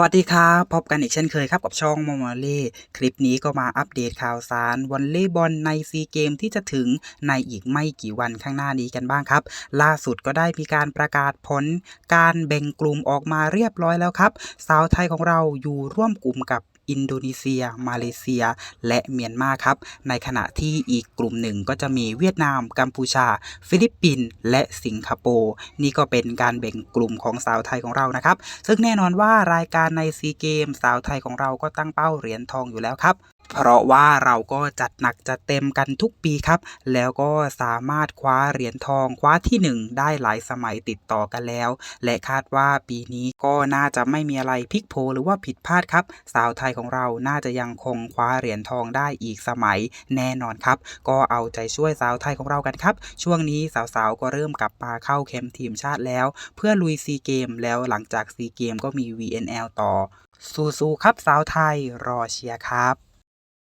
วัสดีครับ พบกันอีกเช่นเคยครับกับช่องมอมอเล่คลิปนี้ก็มาอัปเดตข่าวสารวอลเลย์บอลในซีเกมที่จะถึงในอีกไม่กี่วันข้างหน้านี้กันบ้างครับ ล่าสุดก็ได้มีการประกาศผล การแบ่งกลุ่มออกมาเรียบร้อยแล้วครับ สาวไทยของเราอยู่ร่วมกลุ่มกับ อินโดนีเซีย มาเลเซีย และเมียนมาครับ ในขณะที่อีกกลุ่มหนึ่งก็จะมีเวียดนาม กัมพูชา ฟิลิปปินส์และสิงคโปร์นี่ก็เป็นการแบ่งกลุ่มของสาวไทยของเรานะครับ ซึ่งแน่นอนว่ารายการในซีเกมสาวไทยของเราก็ตั้งเป้าเหรียญทองอยู่แล้วครับ เพราะว่าเราก็จัดหนักจัดเต็มกันทุกปีครับ แล้วก็สามารถคว้าเหรียญทองคว้าที่หนึ่งได้หลายสมัยติดต่อกันแล้ว และคาดว่าปีนี้ก็น่าจะไม่มีอะไรพลิกโผหรือว่าผิดพลาดครับ สาวไทยของเราน่าจะยังคงคว้าเหรียญทองได้อีกสมัยแน่นอนครับ ก็เอาใจช่วยสาวไทยของเรากันครับ ช่วงนี้สาวๆก็เริ่มกลับมาเข้าแคมทีมชาติแล้ว เพื่อลุยซีเกมแล้วหลังจากซีเกมก็มี VNL ต่อ สู้ๆครับสาวไทยรอเชียร์ครับ